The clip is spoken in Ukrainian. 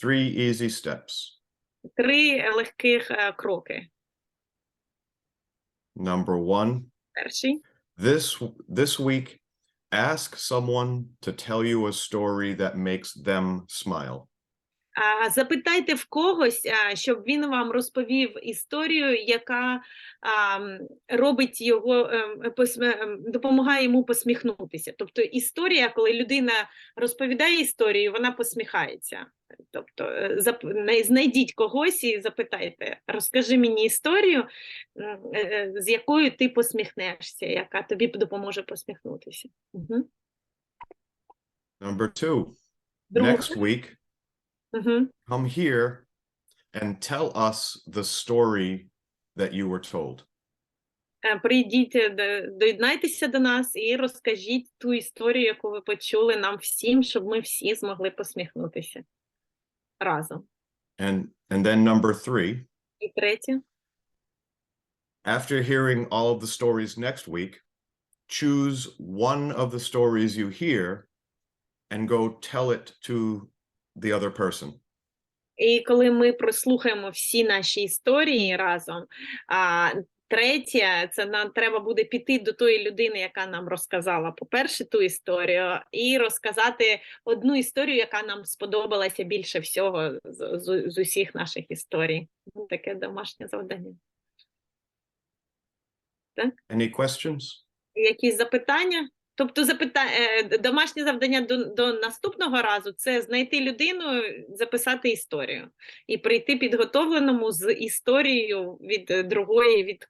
three easy steps. Три легких е, кроки. Number one, Перший. this this week, ask someone to tell you a story that makes them smile. Запитайте в когось, щоб він вам розповів історію, яка робить його, ем, ем, допомагає йому посміхнутися. Тобто історія, коли людина розповідає історію, вона посміхається. Тобто е, знайдіть когось і запитайте, розкажи мені історію, е, е, з якою ти посміхнешся, яка тобі допоможе посміхнутися. Угу. Number two, next week, Угу. come here and tell us the story that you were told. Е, Прийдіть, е, до- доєднайтеся до нас і розкажіть ту історію, яку ви почули нам всім, щоб ми всі змогли посміхнутися разом. And and then number three, І третє, after hearing all of the stories next week, choose one of the stories you hear and go tell it to the other person. і коли ми прослухаємо всі наші історії разом, а третє, це нам треба буде піти до тої людини, яка нам розказала, по-перше, ту історію, і розказати одну історію, яка нам сподобалася більше всього з, з, з усіх наших історій. Таке домашнє завдання. Any questions? Якісь запитання? Тобто, запита... е, домашнє завдання до, до наступного разу це знайти людину, записати історію і прийти підготовленому з історією від е, другої, від